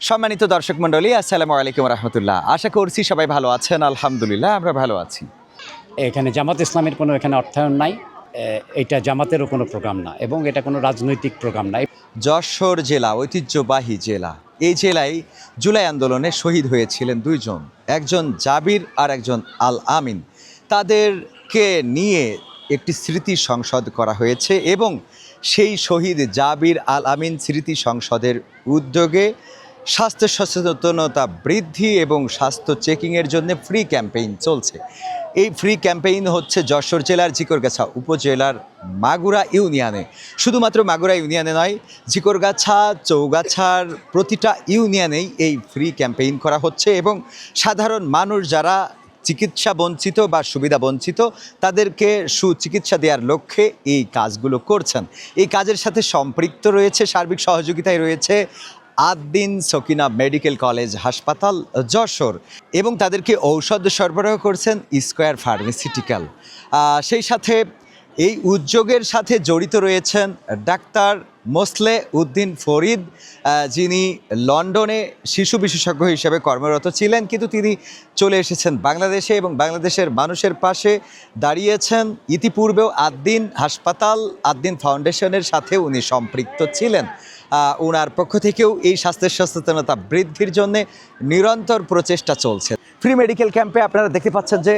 সম্মানিত দর্শক মণ্ডলী আসসালামু আলাইকুম রহমতুল্লাহ। আশা করছি সবাই ভালো আছেন আলহামদুলিল্লাহ আমরা ভালো আছি। এখানে জামাত ইসলামের কোনো এখানে অর্থায়ন নাই এটা জামাতেরও কোনো প্রোগ্রাম না এবং এটা কোনো রাজনৈতিক প্রোগ্রাম নাই যশোর জেলা ঐতিহ্যবাহী জেলা এই জেলায় জুলাই আন্দোলনে শহীদ হয়েছিলেন দুইজন একজন জাবির আর একজন আল আমিন। তাদেরকে নিয়ে একটি স্মৃতি সংসদ করা হয়েছে এবং সেই শহীদ জাবির আল আমিন স্মৃতি সংসদের উদ্যোগে স্বাস্থ্য সচেতনতা বৃদ্ধি এবং স্বাস্থ্য চেকিংয়ের জন্য ফ্রি ক্যাম্পেইন চলছে। এই ফ্রি ক্যাম্পেইন হচ্ছে যশোর জেলার জিকরগাছা উপজেলার মাগুরা ইউনিয়নে। শুধুমাত্র মাগুরা ইউনিয়নে নয় জিকরগাছা চৌগাছার প্রতিটা ইউনিয়নেই এই ফ্রি ক্যাম্পেইন করা হচ্ছে এবং সাধারণ মানুষ যারা চিকিৎসা বঞ্চিত বা সুবিধা বঞ্চিত, তাদেরকে সুচিকিৎসা দেওয়ার লক্ষ্যে এই কাজগুলো করছেন। এই কাজের সাথে সম্পৃক্ত রয়েছে, সার্বিক সহযোগিতায় রয়েছে আদ্দিন সকিনা মেডিকেল কলেজ হাসপাতাল যশোর এবং তাদেরকে ঔষধ সরবরাহ করছেন স্কোয়ার ফার্মাসিউটিক্যাল। সেই সাথে এই উদ্যোগের সাথে জড়িত রয়েছেন ডাক্তার মোসলে উদ্দিন ফরিদ যিনি লন্ডনে শিশু বিশেষজ্ঞ হিসেবে কর্মরত ছিলেন, কিন্তু তিনি চলে এসেছেন বাংলাদেশে এবং বাংলাদেশের মানুষের পাশে দাঁড়িয়েছেন। ইতিপূর্বেও আদ্দিন হাসপাতাল আদ্দিন ফাউন্ডেশনের সাথে উনি সম্পৃক্ত ছিলেন। ওনার পক্ষ থেকেও এই স্বাস্থ্যের সচেতনতা বৃদ্ধির জন্য নিরন্তর প্রচেষ্টা চলছে। ফ্রি মেডিকেল ক্যাম্পে আপনারা দেখতে পাচ্ছেন যে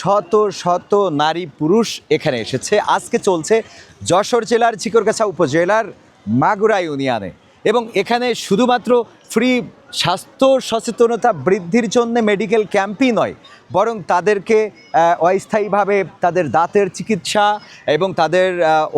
শত শত নারী পুরুষ এখানে এসেছে। আজকে চলছে যশোর জেলার চিকরগাছা উপজেলার মাগুরা ইউনিয়নে। এবং এখানে শুধুমাত্র ফ্রি স্বাস্থ্য সচেতনতা বৃদ্ধির জন্য মেডিকেল ক্যাম্পই নয়, বরং তাদেরকে অস্থায়ীভাবে তাদের দাঁতের চিকিৎসা এবং তাদের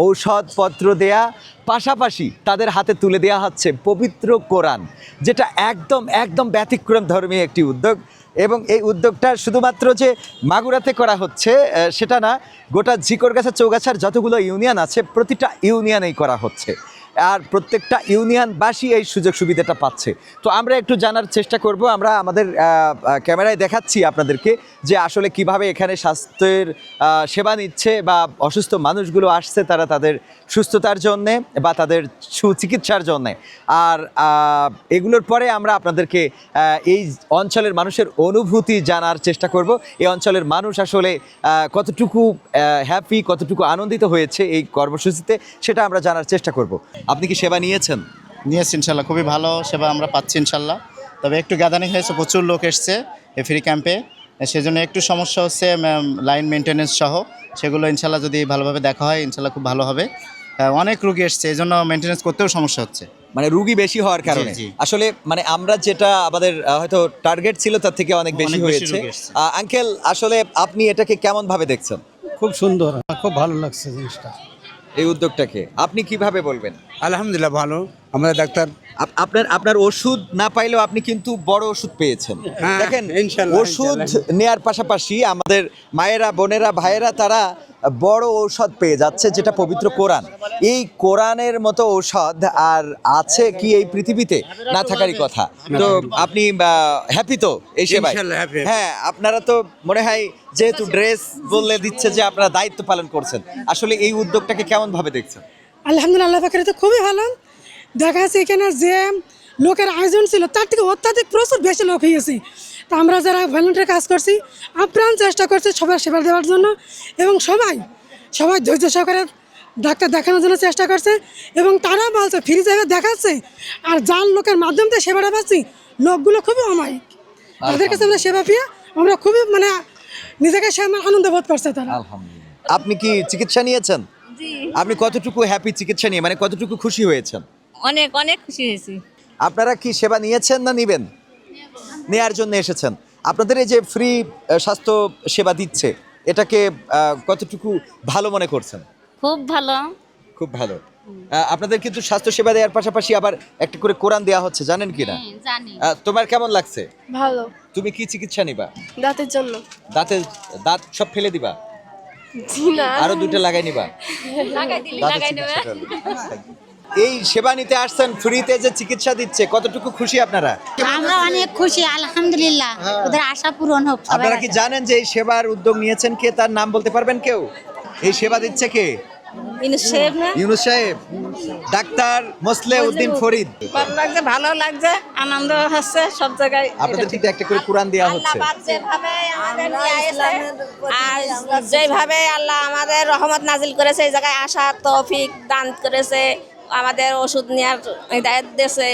ঔষধপত্র দেয়া, পাশাপাশি তাদের হাতে তুলে দেওয়া হচ্ছে পবিত্র কোরআন, যেটা একদম একদম ব্যতিক্রম ধর্মী একটি উদ্যোগ। এবং এই উদ্যোগটা শুধুমাত্র যে মাগুরাতে করা হচ্ছে সেটা না, গোটা ঝিকরগাছা চৌগাছার যতগুলো ইউনিয়ন আছে, প্রতিটা ইউনিয়নেই করা হচ্ছে। আর প্রত্যেকটা ইউনিয়নবাসী এই সুযোগ সুবিধাটা পাচ্ছে। তো আমরা একটু জানার চেষ্টা করব, আমরা আমাদের ক্যামেরায় দেখাচ্ছি আপনাদেরকে যে আসলে কীভাবে এখানে স্বাস্থ্যের সেবা নিচ্ছে বা অসুস্থ মানুষগুলো আসছে তারা তাদের সুস্থতার জন্যে বা তাদের সুচিকিৎসার জন্যে। আর এগুলোর পরে আমরা আপনাদেরকে এই অঞ্চলের মানুষের অনুভূতি জানার চেষ্টা করব। এই অঞ্চলের মানুষ আসলে কতটুকু হ্যাপি কতটুকু আনন্দিত হয়েছে এই কর্মসূচিতে সেটা আমরা জানার চেষ্টা করব। আপনি কি সেবা নিয়েছেন? নিয়েছি ইনশাল্লাহ খুবই ভালো সেবা আমরা পাচ্ছি ইনশাল্লাহ। তবে একটু গ্যাদারিং হয়েছে প্রচুর লোক এসছে এই ফ্রি ক্যাম্পে সেজন্য একটু সমস্যা হচ্ছে লাইন মেনটেনেন্স সহ। সেগুলো ইনশাল্লাহ যদি ভালোভাবে দেখা হয় ইনশাল্লাহ খুব ভালো হবে। অনেক রুগী এসছে এই জন্য মেনটেনেন্স করতেও সমস্যা হচ্ছে। মানে রুগী বেশি হওয়ার কারণে? আসলে মানে আমরা যেটা আমাদের হয়তো টার্গেট ছিল তার থেকে অনেক বেশি হয়েছে। আঙ্কেল আসলে আপনি এটাকে কেমন ভাবে দেখছেন? খুব সুন্দর খুব ভালো লাগছে জিনিসটা। এই উদ্যোগটাকে। আপনি কীভাবে বলবেন? আলহামদুলিল্লাহ ভালো। আমরা ডাক্তার আপ- আপনার আপনার ওষুধ না পাইলেও আপনি কিন্তু বড় ওষুধ পেয়েছেন। হ্যাঁ, দেখেন ইনশাল্লাহ, ওষুধ ইনশাল্লাহ। নেয়ার পাশাপাশি আমাদের মায়েরা বোনেরা ভাইয়েরা তারা বড় ঔষধ পেয়ে যাচ্ছে যেটা পবিত্র কোরআন। এই কোরআনের মতো ঔষধ আর আছে কি এই পৃথিবীতে? না থাকারই কথা। তো আপনি হ্যাপি তো এই সেবায়? ইনশাল্লাহ happy। হ্যাঁ আপনারা তো মনে হয় যেহেতু ড্রেস বললে দিচ্ছে যে আপনারা দায়িত্ব পালন করছেন। আসলে এই উদ্যোগটাকে কেমন ভাবে দেখছেন? আলহামদুলিল্লাহ পাকের তো খুবই ভালো। দেখা যাচ্ছে এখানে যে লোকের আয়োজন ছিল তার থেকে অত্যাধিক প্রচুর বেশি লোক হয়েছে। তা আমরা যারা ভলেন্টিয়ার কাজ করছি আপ্রাণ চেষ্টা করছি সবার সেবা দেওয়ার জন্য এবং সবাই সবাই ধৈর্য সহকারে ডাক্তার দেখানোর জন্য চেষ্টা করছে এবং তারা বলছে ফ্রি জায়গায় দেখাচ্ছে। আর যার লোকের মাধ্যম দিয়ে সেবাটা পাচ্ছি লোকগুলো খুবই অমায়িক। তাদের কাছে আমরা সেবা পেয়ে আমরা খুবই মানে নিজেকে সে আমার আনন্দ বোধ করছে তারা। আপনি কি চিকিৎসা নিয়েছেন? আপনি কতটুকু হ্যাপি চিকিৎসা নিয়ে মানে কতটুকু খুশি হয়েছেন? অনেক অনেক খুশি হয়েছি। আপনারা কি সেবা নিয়েছেন না নিবেন? নেয়ার জন্য এসেছেন। আপনাদের এই যে ফ্রি স্বাস্থ্য সেবা দিচ্ছে এটাকে কতটুকু ভালো মনে করছেন? খুব ভালো। খুব ভালো। আপনাদের কিন্তু স্বাস্থ্য সেবা দেওয়ার পাশাপাশি আবার একটা করে কোরআন দেওয়া হচ্ছে জানেন কি না? হ্যাঁ, জানি। তোমার কেমন লাগছে? ভালো। তুমি কি চিকিৎসা নিবা? দাঁতের জন্য। দাঁতে দাঁত সব ফেলে দিবা? আরও দুটো লাগাই নিবা। লাগাই দিলি দাঁতের লাগাই নেবে চিকিৎসাটা। এই সেবা নিতে আসছেন ফ্রিতে যে চিকিৎসা দিচ্ছে কতটুকু খুশি আপনারা? আমরা অনেক খুশি আলহামদুলিল্লাহ। ওদের আশা পূরণ হোক আপনারা কি জানেন যে এই সেবার উদ্যোগ নিয়েছেন কে? তার নাম বলতে পারবেন কেউ? এই সেবা দিচ্ছে কে? ইউনুস সাহেব ডাক্তার মোসলে উদ্দিন ফরিদ। ভালো লাগছে ভালো লাগছে আনন্দ হচ্ছে সব জায়গায় আপনাদের কিন্তু একটা করে কোরআন দেওয়া হচ্ছে। যেভাবে আমাদের নিয়ে এসে, আর যেভাবে আল্লাহ আমাদের রহমত নাজিল করেছে এই জায়গায় আসার তৌফিক দান করেছে আমাদের ওষুধ নেওয়ার দায়িত্ব দিয়েছে।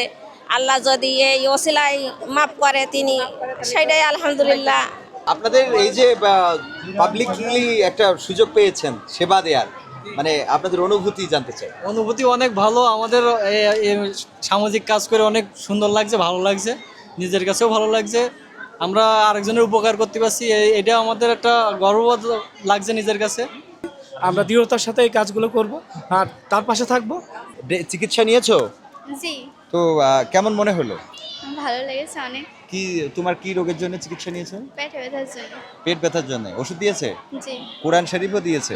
আল্লাহ যদি এই ওসিলাই মাফ করে তিনি সেটাই আলহামদুলিল্লাহ। আপনাদের এই যে পাবলিকলি একটা সুযোগ পেয়েছেন সেবা দেওয়ার মানে আপনাদের অনুভূতি জানতে চাই। অনুভূতি অনেক ভালো আমাদের সামাজিক কাজ করে অনেক সুন্দর লাগছে ভালো লাগছে নিজের কাছেও ভালো লাগছে। আমরা আরেকজনের উপকার করতে পারছি এটা আমাদের একটা গর্ববোধ লাগছে নিজের কাছে। আমরা দৃঢ়তার সাথে এই কাজগুলো করব আর তার পাশে থাকব। চিকিৎসা নিয়েছো? জি। তো কেমন মনে হলো? ভালো লেগেছে অনেক। কি তোমার কি রোগের জন্য চিকিৎসা নিয়েছো? পেটে ব্যথার জন্য। পেট ব্যথার জন্য। ওষুধ দিয়েছে? জি। কোরআন শরীফও দিয়েছে?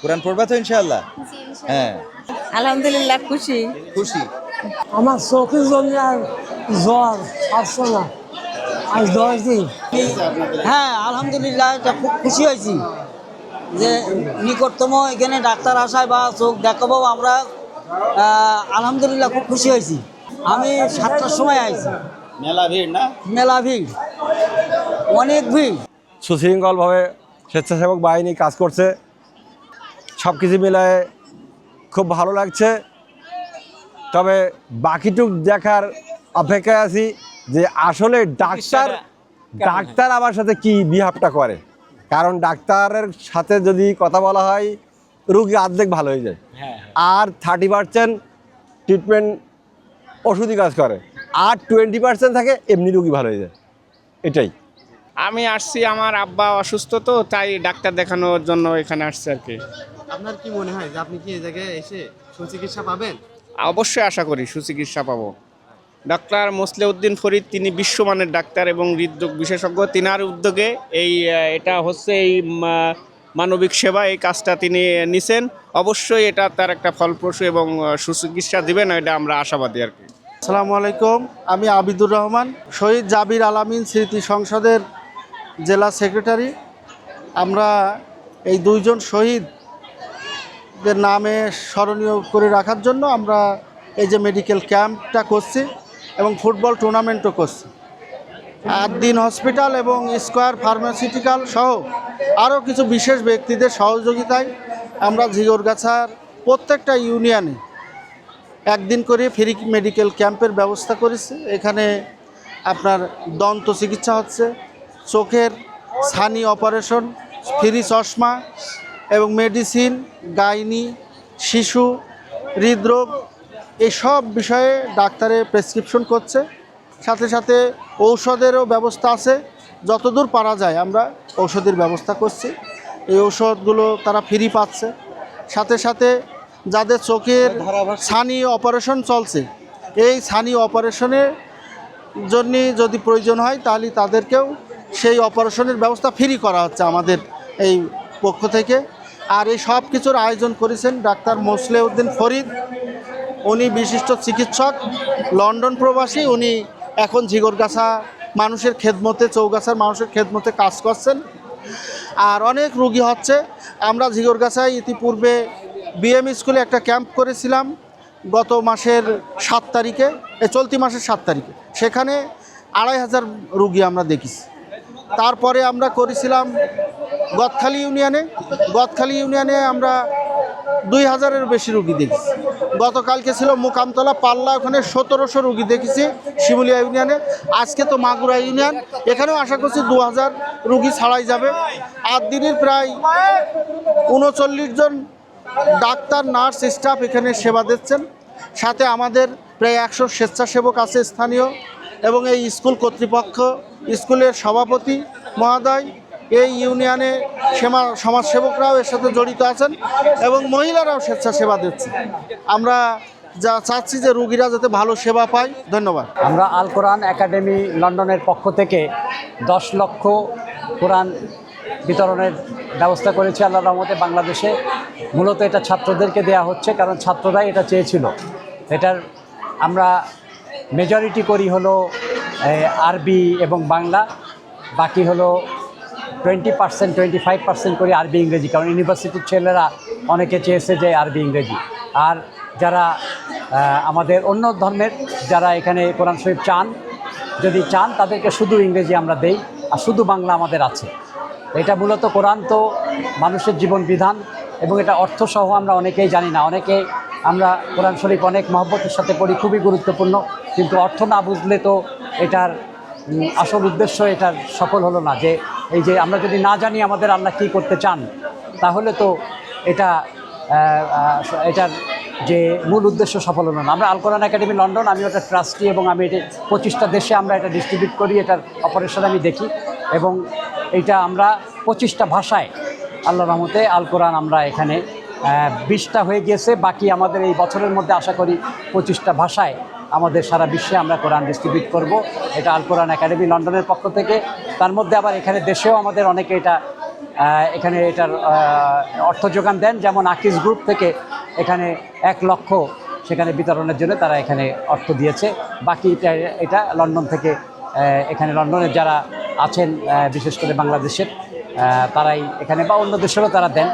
কোরআন পড়বা তো ইনশাআল্লাহ? হ্যাঁ। আলহামদুলিল্লাহ খুশি। খুশি? আমার চোখের জন্য আর জ্বর আসছে না। আজ দশ দিন। হ্যাঁ আলহামদুলিল্লাহ এটা খুব খুশি হয়েছি। যে নিকটতম এখানে ডাক্তার আসায় বা চোখ দেখাবো আমরা আলহামদুলিল্লাহ খুব খুশি হয়েছি। আমি সাতটার সময় আইছি। মেলা ভিড় না? মেলা ভিড়। অনেক ভিড়। সুশৃঙ্খলভাবে স্বেচ্ছাসেবক বাহিনী কাজ করছে। সব কিছু মিলায়ে খুব ভালো লাগছে। তবে বাকিটুক দেখার অপেক্ষায় আছি যে আসলে ডাক্তার ডাক্তার আমার সাথে কি বিহাবটা করে? কারণ ডাক্তারের সাথে যদি কথা বলা হয় রুগী অর্ধেক ভালো হয়ে যায়। আর থার্টি পার্সেন্ট ট্রিটমেন্ট ওষুধই কাজ করে। আর টোয়েন্টি পার্সেন্ট থাকে এমনি রুগী ভালো হয়ে যায়। এটাই। আমি আসছি আমার আব্বা অসুস্থ তো তাই ডাক্তার দেখানোর জন্য এখানে আসছে আর কি। আপনার কি মনে হয় যে আপনি কি এই জায়গায় এসে সুচিকিৎসা পাবেন? অবশ্যই আশা করি সুচিকিৎসা পাবো। ডাক্তার মোসলেউদ্দিন ফরিদ তিনি বিশ্বমানের ডাক্তার এবং হৃদরোগ বিশেষজ্ঞ। তিনার উদ্যোগে এই এটা হচ্ছে এই মানবিক সেবা এই কাজটা তিনি নিছেন। অবশ্যই এটা তার একটা ফলপ্রসূ এবং সুচিকিৎসা দিবেন এটা আমরা আশাবাদী আর কি। আসসালামু আলাইকুম আমি আবিদুর রহমান শহীদ জাবির আলামিন স্মৃতি সংসদের জেলা সেক্রেটারি। আমরা এই দুইজন শহীদদের নামে স্মরণীয় করে রাখার জন্য আমরা এই যে মেডিকেল ক্যাম্পটা করছি এবং ফুটবল টুর্নামেন্টও করছি। আট দিন হসপিটাল এবং স্কোয়ার ফার্মাসিউটিক্যাল সহ আরও কিছু বিশেষ ব্যক্তিদের সহযোগিতায় আমরা ঝিগরগাছার প্রত্যেকটা ইউনিয়নে একদিন করে ফ্রি মেডিকেল ক্যাম্পের ব্যবস্থা করেছে। এখানে আপনার দন্ত চিকিৎসা হচ্ছে, চোখের ছানি অপারেশন, ফ্রি চশমা এবং মেডিসিন গাইনি, শিশু, হৃদরোগ, এসব বিষয়ে ডাক্তারে প্রেসক্রিপশন করছে। সাথে সাথে ঔষধেরও ব্যবস্থা আছে। যতদূর পারা যায় আমরা ঔষধের ব্যবস্থা করছি। এই ঔষধগুলো তারা ফ্রি পাচ্ছে। সাথে সাথে যাদের চোখের ছানি অপারেশন চলছে, এই ছানি অপারেশনের জন্য যদি প্রয়োজন হয় তাহলে তাদেরকেও সেই অপারেশনের ব্যবস্থা ফ্রি করা হচ্ছে আমাদের এই পক্ষ থেকে। আর এই সব কিছুর আয়োজন করেছেন ডাক্তার মোসলে উদ্দিন ফরিদ। উনি বিশিষ্ট চিকিৎসক, লন্ডন প্রবাসী। উনি এখন ঝিগরগাছা মানুষের খেদমতে, চৌগাছার মানুষের খেদমতে কাজ করছেন। আর অনেক রুগী হচ্ছে। আমরা ঝিগরগাছায় ইতিপূর্বে বিএম স্কুলে একটা ক্যাম্প করেছিলাম গত মাসের সাত তারিখে চলতি মাসের সাত তারিখে। সেখানে আড়াই হাজার রুগী আমরা দেখেছি। তারপরে আমরা করেছিলাম গদখালি ইউনিয়নে গদখালি ইউনিয়নে আমরা দুই হাজারের বেশি রুগী দেখেছি। গতকালকে ছিল মোকামতলা, পাল্লা ওখানে সতেরোশো রুগী দেখেছি শিমুলিয়া ইউনিয়নে। আজকে তো মাগুরা ইউনিয়ন, এখানেও আশা করছি দু হাজার রুগী ছাড়াই যাবে। আট দিনের প্রায় উনচল্লিশ জন ডাক্তার, নার্স, স্টাফ এখানে সেবা দিচ্ছেন। সাথে আমাদের প্রায় একশো স্বেচ্ছাসেবক আছে স্থানীয় এবং এই স্কুল কর্তৃপক্ষ, স্কুলের সভাপতি মহোদয় এই ইউনিয়নে সেমা সমাজসেবকরাও এর সাথে জড়িত আছেন এবং মহিলারাও স্বেচ্ছাসেবা দিচ্ছে আমরা যা চাচ্ছি যে রুগীরা যাতে ভালো সেবা পায়, ধন্যবাদ। আমরা আল কোরআন একাডেমি লন্ডনের পক্ষ থেকে দশ লক্ষ কোরআন বিতরণের ব্যবস্থা করেছি আল্লাহ রহমতে বাংলাদেশে। মূলত এটা ছাত্রদেরকে দেয়া হচ্ছে, কারণ ছাত্ররাই এটা চেয়েছিল। এটার আমরা মেজরিটি করি হলো আরবি এবং বাংলা, বাকি হলো twenty percent twenty five percent করি আরবি ইংরেজি, কারণ ইউনিভার্সিটির ছেলেরা অনেকে চেয়েছে যে আরবি ইংরেজি। আর যারা আমাদের অন্য ধর্মের যারা এখানে কোরআন শরীফ চান, যদি চান, তাদেরকে শুধু ইংরেজি আমরা দেই, আর শুধু বাংলা আমাদের আছে। এটা মূলত কোরআন তো মানুষের জীবন বিধান, এবং এটা অর্থসহ আমরা অনেকেই জানি না। অনেকে আমরা কোরআন শরীফ অনেক মহব্বতের সাথে পড়ি, খুবই গুরুত্বপূর্ণ, কিন্তু অর্থ না বুঝলে তো এটার আসল উদ্দেশ্য এটার সফল হলো না, যে এই যে আমরা যদি না জানি আমাদের আল্লাহ কী করতে চান, তাহলে তো এটা এটার যে মূল উদ্দেশ্য সফল হলো না। আমরা আল কোরআন একাডেমি লন্ডন, আমি ওটা ট্রাস্টি এবং আমি এটা পঁচিশটা দেশে আমরা এটা ডিস্ট্রিবিউট করি, এটার অপারেশন আমি দেখি। এবং এইটা আমরা পঁচিশটা ভাষায়, আল্লাহ রহমতে আল কোরআন আমরা এখানে বিশটা হয়ে গিয়েছে। বাকি আমাদের এই বছরের মধ্যে আশা করি পঁচিশটা ভাষায় আমাদের সারা বিশ্বে আমরা কোরআন ডিস্ট্রিবিউট করব। এটা আল কোরআন একাডেমি লন্ডনের পক্ষ থেকে। তার মধ্যে আবার এখানে দেশেও আমাদের অনেকে এটা এখানে এটার অর্থ যোগান দেন। যেমন আকিস গ্রুপ থেকে এখানে এক লক্ষ সেখানে বিতরণের জন্য তারা এখানে অর্থ দিয়েছে। বাকি এটা লন্ডন থেকে এখানে লন্ডনের যারা আছেন বিশেষ করে বাংলাদেশের তারাই এখানে বা অন্য দেশেরও তারা দেন।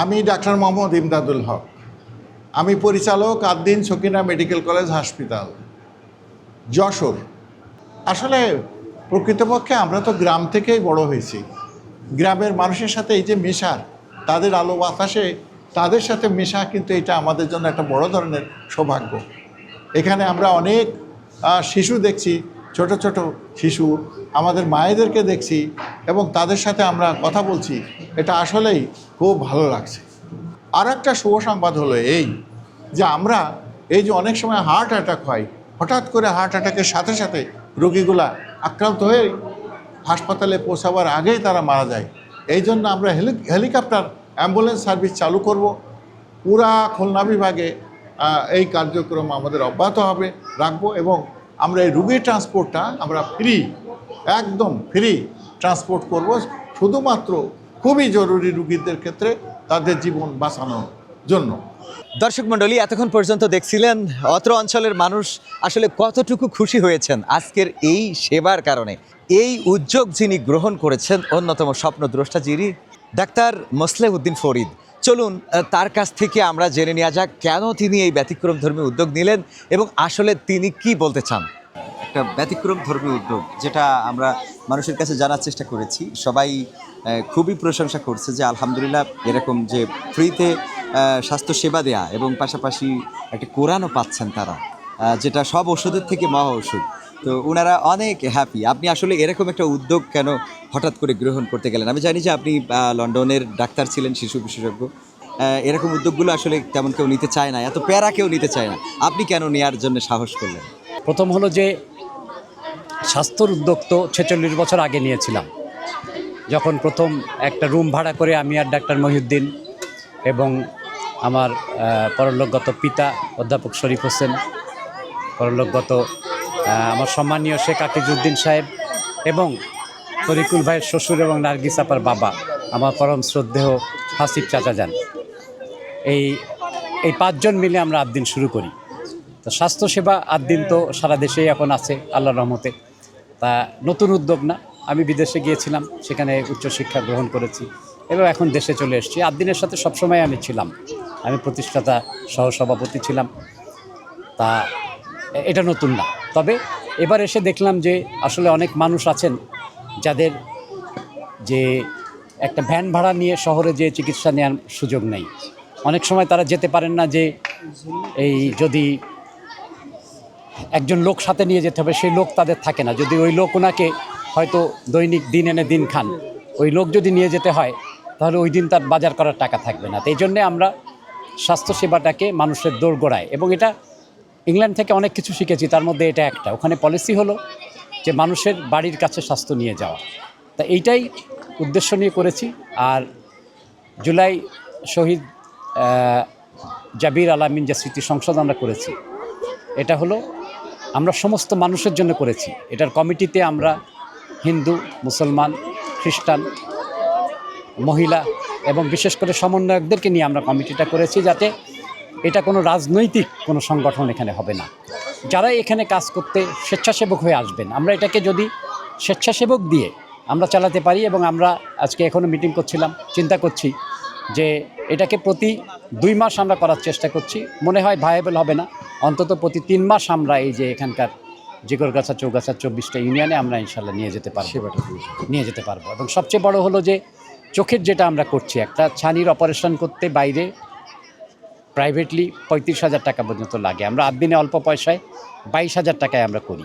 আমি ডাক্তার মোহাম্মদ ইমদাদুল হক। আমি পরিচালক আদ্দিন সকিনা মেডিকেল কলেজ হাসপাতাল, যশোর। আসলে প্রকৃতপক্ষে আমরা তো গ্রাম থেকেই বড় হয়েছি। গ্রামের মানুষের সাথে এই যে মেশার তাদের আলো বাতাসে, তাদের সাথে মেশা কিন্তু এটা আমাদের জন্য একটা বড় ধরনের সৌভাগ্য। এখানে আমরা অনেক শিশু দেখছি, ছোট ছোট শিশু, আমাদের মায়েদেরকে দেখছি এবং তাদের সাথে আমরা কথা বলছি। এটা আসলেই খুব ভালো লাগছে। আর একটা শুভ সংবাদ হলো এই, যে আমরা এই যে অনেক সময় হার্ট অ্যাটাক হয়, হঠাৎ করে হার্ট অ্যাটাকের সাথে সাথে রোগীগুলা আক্রান্ত হয়ে হাসপাতালে পৌঁছাবার আগেই তারা মারা যায়। এই জন্য আমরা হেলি, হেলিকপ্টার অ্যাম্বুলেন্স সার্ভিস চালু করব। পুরা খুলনা বিভাগে এই কার্যক্রম আমাদের অব্যাহত হবে, রাখব এবং আমরা এই রুগী ট্রান্সপোর্টটা আমরা ফ্রি একদম ফ্রি ট্রান্সপোর্ট করব। শুধুমাত্র খুবই জরুরি রুগীদের ক্ষেত্রে তাদের জীবন বাঁচানোর জন্য। দর্শক মণ্ডলী এতক্ষণ পর্যন্ত দেখছিলেন অত্র অঞ্চলের মানুষ আসলে কতটুকু খুশি হয়েছেন আজকের এই সেবার কারণে। এই উদ্যোগ যিনি গ্রহণ করেছেন অন্যতম স্বপ্নদ্রষ্টা যিনি ডাক্তার মোসলে উদ্দিন ফরিদ। চলুন তার কাছ থেকে আমরা জেনে নেওয়া যাক কেন তিনি এই ব্যতিক্রম ধর্মী উদ্যোগ নিলেন এবং আসলে তিনি কি বলতে চান। একটা ব্যতিক্রম ধর্মী উদ্যোগ যেটা আমরা মানুষের কাছে জানার চেষ্টা করেছি। সবাই খুবই প্রশংসা করছে যে আলহামদুলিল্লাহ এরকম যে ফ্রিতে স্বাস্থ্য সেবা দেয়া এবং পাশাপাশি একটা কোরআনও পাচ্ছেন তারা যেটা সব ওষুধের থেকে মহা ওষুধ। তো ওনারা অনেক হ্যাপি আপনি আসলে এরকম একটা উদ্যোগ কেন হঠাৎ করে গ্রহণ করতে গেলেন? আমি জানি যে আপনি লন্ডনের ডাক্তার ছিলেন, শিশু বিশেষজ্ঞ। এরকম উদ্যোগগুলো আসলে তেমন কেউ নিতে চায় না, এত প্যারা কেউ নিতে চায় না। আপনি কেন নেওয়ার জন্য সাহস করলেন? প্রথম হলো যে স্বাস্থ্যর উদ্যোগ তো ছেচল্লিশ বছর আগে নিয়েছিলাম। যখন প্রথম একটা রুম ভাড়া করে আমি আর ডাক্তার মহিউদ্দিন এবং আমার পরলোকগত পিতা অধ্যাপক শরীফ হোসেন, পরলোকগত আমার সম্মানীয় শেখ আকিজউদ্দিন সাহেব এবং তরিকুল ভাইয়ের শ্বশুর এবং নার্গিস আপার বাবা, আমার পরম শ্রদ্ধেয় হাসিফ চাচা যান এই এই পাঁচজন মিলে আমরা আট শুরু করি। তো স্বাস্থ্যসেবা আট দিন তো সারা দেশেই এখন আছে আল্লাহ রহমতে। তা নতুন উদ্যোগ না আমি বিদেশে গিয়েছিলাম, সেখানে উচ্চশিক্ষা গ্রহণ করেছি এবং এখন দেশে চলে এসেছি। আট দিনের সাথে সবসময় আমি ছিলাম। আমি প্রতিষ্ঠাতা সহসভাপতি ছিলাম। তা এটা নতুন না। তবে এবার এসে দেখলাম যে আসলে অনেক মানুষ আছেন যাদের যে একটা ভ্যান ভাড়া নিয়ে শহরে যে চিকিৎসা নেওয়ার সুযোগ নেই। অনেক সময় তারা যেতে পারেন না যে এই যদি একজন লোক সাথে নিয়ে যেতে হবে, সেই লোক তাদের থাকে না। যদি ওই লোক ওনাকে হয়তো দৈনিক দিন এনে দিন খান। ওই লোক যদি নিয়ে যেতে হয়, তাহলে ওই দিন তার বাজার করার টাকা থাকবে না। এই জন্যে আমরা স্বাস্থ্যসেবাটাকে মানুষের দৌড় গড়ায়। এবং এটা ইংল্যান্ড থেকে অনেক কিছু শিখেছি, তার মধ্যে এটা একটা। ওখানে পলিসি হলো যে মানুষের বাড়ির কাছে স্বাস্থ্য নিয়ে যাওয়া। তা এইটাই উদ্দেশ্য নিয়ে করেছি। আর জুলাই শহীদ জাবির আলামিন যে স্মৃতি সংসদ আমরা করেছি, এটা হলো আমরা সমস্ত মানুষের জন্য করেছি। এটার কমিটিতে আমরা হিন্দু, মুসলমান, খ্রিস্টান, মহিলা এবং বিশেষ করে সমন্বয়কদেরকে নিয়ে আমরা কমিটিটা করেছি যাতে এটা কোনো রাজনৈতিক কোনো সংগঠন এখানে হবে না। যারা এখানে কাজ করতে স্বেচ্ছাসেবক হয়ে আসবেন, আমরা এটাকে যদি স্বেচ্ছাসেবক দিয়ে আমরা চালাতে পারি এবং আমরা আজকে এখনও মিটিং করছিলাম, চিন্তা করছি যে এটাকে প্রতি দুই মাস আমরা করার চেষ্টা করছি। মনে হয় ভায়াবল হবে না, অন্তত প্রতি তিন মাস আমরা এই যে এখানকার জিগরগাছা চৌগাছা চব্বিশটা ইউনিয়নে আমরা ইনশাল্লাহ নিয়ে যেতে পারব। নিয়ে যেতে পারব। এবং সবচেয়ে বড় হলো যে চোখের যেটা আমরা করছি একটা ছানির অপারেশন করতে বাইরে প্রাইভেটলি পঁয়ত্রিশ হাজার টাকা পর্যন্ত লাগে। আমরা আট দিনে অল্প পয়সায় বাইশ হাজার টাকায় আমরা করি।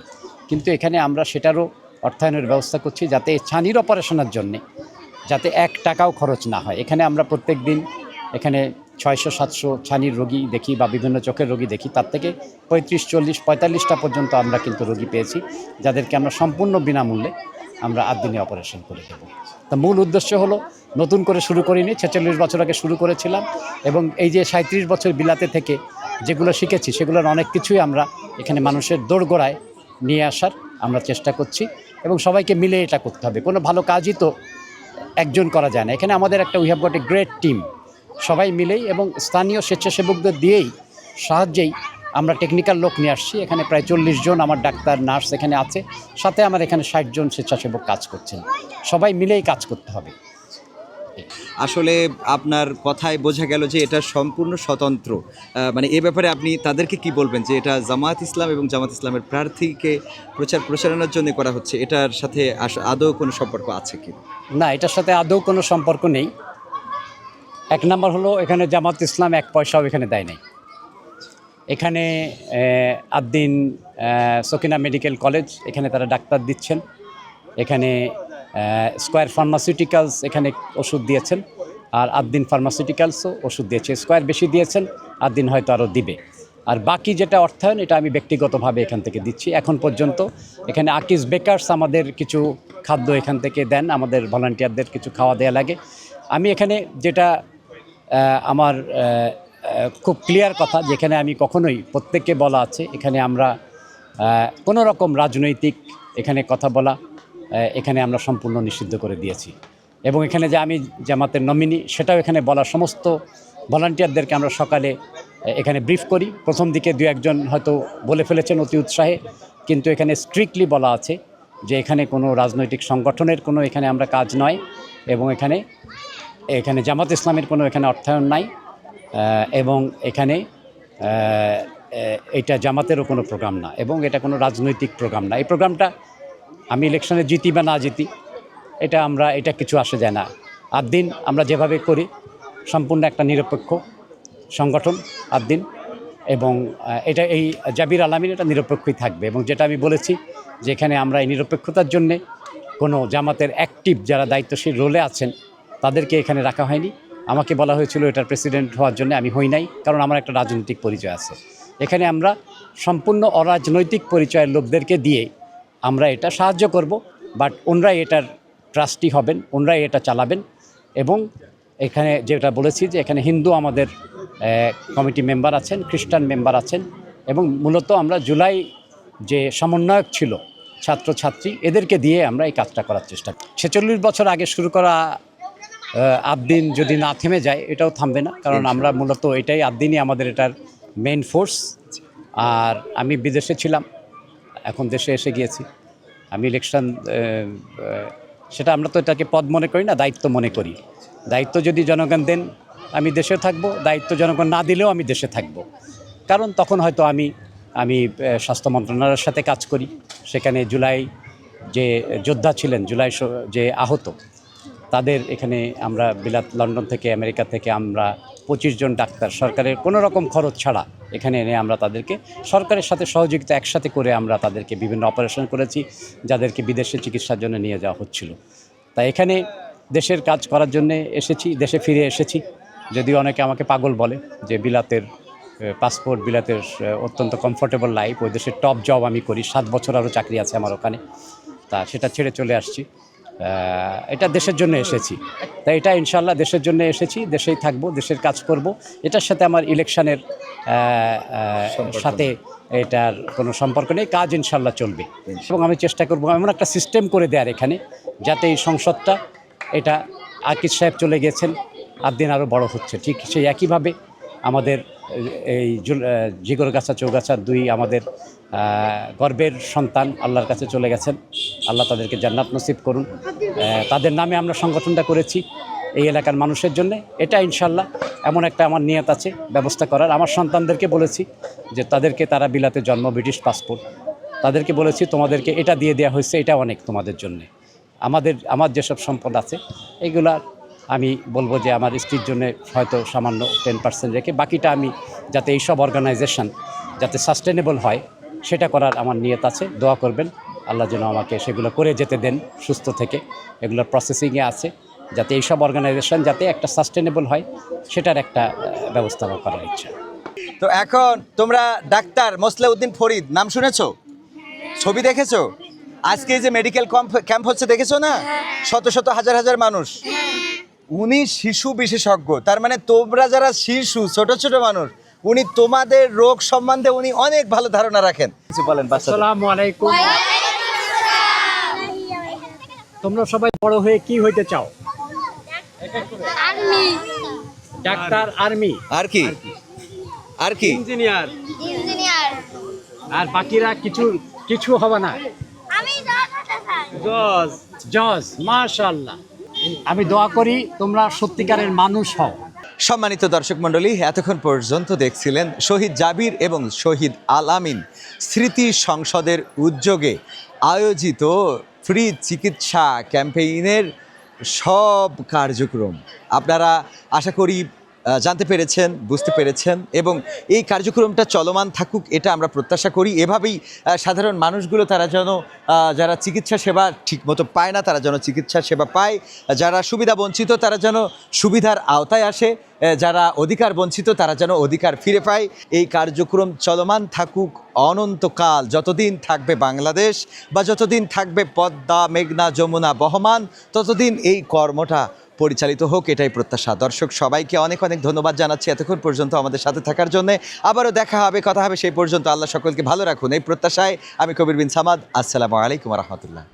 কিন্তু এখানে আমরা সেটারও অর্থায়নের ব্যবস্থা করছি যাতে ছানির অপারেশনের জন্যে যাতে এক টাকাও খরচ না হয়। এখানে আমরা প্রত্যেক দিন এখানে ছয়শো, সাতশো ছানির রোগী দেখি বা বিভিন্ন চোখের রোগী দেখি, তার থেকে পঁয়ত্রিশ, চল্লিশ, পঁয়তাল্লিশটা পর্যন্ত আমরা কিন্তু রোগী পেয়েছি, যাদেরকে আমরা সম্পূর্ণ বিনামূল্যে আমরা আট দিনে অপারেশন করে দেবো। তা মূল উদ্দেশ্য হলো, নতুন করে শুরু করিনি, ছেচল্লিশ বছর আগে শুরু করেছিলাম এবং এই যে সাঁত্রিশ বছর বিলাতে থেকে যেগুলো শিখেছি, সেগুলোর অনেক কিছুই আমরা এখানে মানুষের দোরগোড়ায় নিয়ে আসার আমরা চেষ্টা করছি এবং সবাইকে মিলে এটা করতে হবে। কোনো ভালো কাজই তো একজন করা যায় না। এখানে আমাদের একটা we have got a great team সবাই মিলেই এবং স্থানীয় স্বেচ্ছাসেবকদের দিয়েই সাহায্যেই আমরা টেকনিক্যাল লোক নিয়ে আসছি। এখানে প্রায় চল্লিশ জন আমার ডাক্তার নার্স এখানে আছে। সাথে আমার এখানে ষাট জন স্বেচ্ছাসেবক কাজ করছেন। সবাই মিলেই কাজ করতে হবে। আসলে আপনার কথায় বোঝা গেল যে এটা সম্পূর্ণ স্বতন্ত্র। মানে এ ব্যাপারে আপনি তাদেরকে কি বলবেন যে এটা জামাত ইসলাম এবং জামাত ইসলামের প্রার্থীকে প্রচার প্রচারণার জন্য করা হচ্ছে? এটার সাথে আদৌ কোনো সম্পর্ক আছে কি না এটার সাথে আদৌ কোনো সম্পর্ক নেই। এক নম্বর হলো এখানে জামাত ইসলাম এক পয়সাও এখানে দেয় নাই। এখানে আদ্দিন সকিনা মেডিকেল কলেজ, এখানে তারা ডাক্তার দিচ্ছেন। এখানে স্কোয়ার ফার্মাসিউটিক্যালস এখানে ওষুধ দিয়েছেন। আর আদ্দিন ফার্মাসিউটিক্যালসও ওষুধ দিয়েছে। স্কোয়ার বেশি দিয়েছেন আদ্দিন হয়তো আরও দিবে। আর বাকি যেটা অর্থায়ন, এটা আমি ব্যক্তিগতভাবে এখান থেকে দিচ্ছি। এখন পর্যন্ত এখানে আকিস বেকার্স আমাদের কিছু খাদ্য এখান থেকে দেন। আমাদের ভলান্টিয়ারদের কিছু খাওয়া দেওয়া লাগে। আমি এখানে যেটা আমার খুব ক্লিয়ার কথা যেখানে আমি কখনোই প্রত্যেককে বলা আছে, এখানে আমরা কোনো রকম রাজনৈতিক এখানে কথা বলা এখানে আমরা সম্পূর্ণ নিষিদ্ধ করে দিয়েছি। এবং এখানে যে আমি জামাতের নমিনি, সেটাও এখানে বলা সমস্ত ভলান্টিয়ারদেরকে আমরা সকালে এখানে ব্রিফ করি। প্রথম দিকে দু একজন হয়তো বলে ফেলেছেন অতি উৎসাহে, কিন্তু এখানে স্ট্রিক্টলি বলা আছে যে এখানে কোনো রাজনৈতিক সংগঠনের কোনো এখানে আমরা কাজ নয়। এবং এখানে এখানে জামাত ইসলামের কোনো এখানে অর্থায়ন নাই এবং এখানে এটা জামাতেরও কোনো প্রোগ্রাম না, এবং এটা কোনো রাজনৈতিক প্রোগ্রাম না। এই প্রোগ্রামটা আমি ইলেকশনে জিতি বা না জিতি, এটা আমরা, এটা কিছু আসে যায় না। আর দিন আমরা যেভাবে করি, সম্পূর্ণ একটা নিরপেক্ষ সংগঠন, আর দিন, এবং এটা এই জাবির আলামিন এটা নিরপেক্ষই থাকবে, এবং যেটা আমি বলেছি যে এখানে আমরা এই নিরপেক্ষতার জন্যে কোনো জামাতের অ্যাক্টিভ যারা দায়িত্বশীল রোলে আছেন তাদেরকে এখানে রাখা হয়নি। আমাকে বলা হয়েছিল এটার প্রেসিডেন্ট হওয়ার জন্য আমি হই নাই, কারণ আমার একটা রাজনৈতিক পরিচয় আছে। এখানে আমরা সম্পূর্ণ অরাজনৈতিক পরিচয়ের লোকদেরকে দিয়ে আমরা এটা সাহায্য করব বাট ওনরাই এটার ট্রাস্টি হবেন, ওনরাই এটা চালাবেন এবং এখানে যেটা বলেছি যে এখানে হিন্দু আমাদের কমিটি মেম্বার আছেন, খ্রিস্টান মেম্বার আছেন এবং মূলত আমরা জুলাই যে সমন্বয়ক ছিল, ছাত্রছাত্রী, এদেরকে দিয়ে আমরা এই কাজটা করার চেষ্টা করি। ছেচল্লিশ বছর আগে শুরু করা আবদিন যদি না থেমে যায় এটাও থামবে না। কারণ আমরা মূলত এটাই আবদিনই আমাদের এটার মেন ফোর্স আর আমি বিদেশে ছিলাম এখন দেশে এসে গিয়েছি। আমি ইলেকশন সেটা আমরা তো এটাকে পদ মনে করি না দায়িত্ব মনে করি। দায়িত্ব যদি জনগণ দেন আমি দেশে থাকব। দায়িত্ব জনগণ না দিলেও আমি দেশে থাকব। কারণ তখন হয়তো আমি আমি স্বাস্থ্য মন্ত্রণালয়ের সাথে কাজ করি। সেখানে জুলাই যে যোদ্ধা ছিলেন জুলাই যে আহত তাদের এখানে আমরা বিলাত লন্ডন থেকে, আমেরিকা থেকে আমরা পঁচিশ জন ডাক্তার, সরকারের কোনো রকম খরচ ছাড়া এখানে এনে আমরা তাদেরকে, সরকারের সাথে সহযোগিতা একসাথে করে আমরা তাদেরকে বিভিন্ন অপারেশন করেছি, যাদেরকে বিদেশে চিকিৎসার জন্য নিয়ে যাওয়া হচ্ছিল। তাই এখানে দেশের কাজ করার জন্য এসেছি, দেশে ফিরে এসেছি। যদিও অনেকে আমাকে পাগল বলে যে বিলাতের পাসপোর্ট বিলাতের অত্যন্ত কমফোর্টেবল লাইফ ওই দেশের টপ জব আমি করি, সাত বছর আরও চাকরি আছে আমার ওখানে। তা সেটা ছেড়ে চলে আসছি। এটা দেশের জন্য এসেছি। তাই এটা ইনশাল্লাহ দেশের জন্য এসেছি দেশেই থাকব দেশের কাজ করব। এটার সাথে আমার ইলেকশনের সাথে এটার কোনো সম্পর্ক নেই কাজ ইনশাল্লাহ চলবে। এবং আমি চেষ্টা করব এমন একটা সিস্টেম করে দেওয়ার এখানে যাতে এই সংসদটা এটা আকিজ সাহেব চলে গেছেন আর দিন আরও বড় হচ্ছে। ঠিক সেই একইভাবে আমাদের এই জিগরগাছা চৌগাছা দুই আমাদের গর্বের সন্তান আল্লাহর কাছে চলে গেছেন। আল্লাহ তাদেরকে জান্নাত নসিব করুন। তাদের নামে আমরা সংগঠনটা করেছি এই এলাকার মানুষের জন্য। এটা ইনশাল্লাহ এমন একটা আমার নিয়ত আছে, ব্যবস্থা করার। আমার সন্তানদেরকে বলেছি যে তাদেরকে তারা বিলাতে জন্ম, ব্রিটিশ পাসপোর্ট। তাদেরকে বলেছি, তোমাদেরকে এটা দিয়ে দেওয়া হয়েছে, এটা অনেক তোমাদের জন্যে। আমাদের আমার যেসব সম্পদ আছে, এগুলা আমি বলব যে আমার স্ত্রীর জন্য হয়তো সামান্য টেন পার্সেন্ট রেখে বাকিটা আমি যাতে এইসব অর্গানাইজেশন যাতে সাস্টেনেবল হয়, সেটা করার আমার নিয়ত আছে। দোয়া করবেন, আল্লাহ যেন আমাকে সেগুলো করে যেতে দেন সুস্থ থেকে। এগুলোর প্রসেসিংয়ে আছে, যাতে এইসব অর্গানাইজেশন যাতে একটা সাস্টেনেবল হয়, সেটার একটা ব্যবস্থা করার ইচ্ছা। তো এখন তোমরা ডাক্তার মোসলেউদ্দিন ফরিদ, নাম শুনেছো? ছবি দেখেছ? আজকে যে মেডিকেল ক্যাম্প হচ্ছে, দেখেছ না? শত শত, হাজার হাজার মানুষ। উনি শিশু বিশেষজ্ঞ। তার মানে তোমরা যারা শিশু ছোট ছোট মানুষ উনি তোমাদের রোগ সম্বন্ধে উনি অনেক ভালো ধারণা রাখেন। কিছু বলেন আসসালামু আলাইকুম। তোমরা সবাই বড় হয়ে কি হইতে চাও? Doctor army. আর কি? আর কি? ইঞ্জিনিয়ার। ইঞ্জিনিয়ার। আর বাকিরা কিছু কিছু হবে না? আমি জজ জজ। মাশাল্লাহ আমি দোয়া করি তোমরা সত্যিকারের মানুষ হও। সম্মানিত দর্শক মণ্ডলী, এতক্ষণ পর্যন্ত দেখছিলেন শহীদ জাবির এবং শহীদ আল আমিন স্মৃতি সংসদের উদ্যোগে আয়োজিত ফ্রি চিকিৎসা ক্যাম্পেইনের সব কার্যক্রম। আপনারা আশা করি জানতে পেরেছেন, বুঝতে পেরেছেন এবং এই কার্যক্রমটা চলমান থাকুক এটা আমরা প্রত্যাশা করি। এভাবেই সাধারণ মানুষগুলো তারা যেন যারা চিকিৎসা সেবা ঠিকমতো পায় না, তারা যেন চিকিৎসা সেবা পায়। যারা সুবিধা বঞ্চিত, তারা যেন সুবিধার আওতায় আসে। যারা অধিকার বঞ্চিত, তারা যেন অধিকার ফিরে পায়। এই কার্যক্রম চলমান থাকুক অনন্তকাল। যতদিন থাকবে বাংলাদেশ বা যতদিন থাকবে পদ্মা, মেঘনা, যমুনা, বহমান, ততদিন এই কর্মটা পরিচালিত হোক, এটাই প্রত্যাশা। দর্শক, সবাইকে অনেক অনেক ধন্যবাদ জানাচ্ছি এতক্ষণ পর্যন্ত আমাদের সাথে থাকার জন্য। আবারও দেখা হবে, কথা হবে, সেই পর্যন্ত আল্লাহ সকলকে ভালো রাখুন। এই প্রত্যাশায় আমি কবির বিন সামাদ। আসসালামু আলাইকুম রহমতুল্লাহ।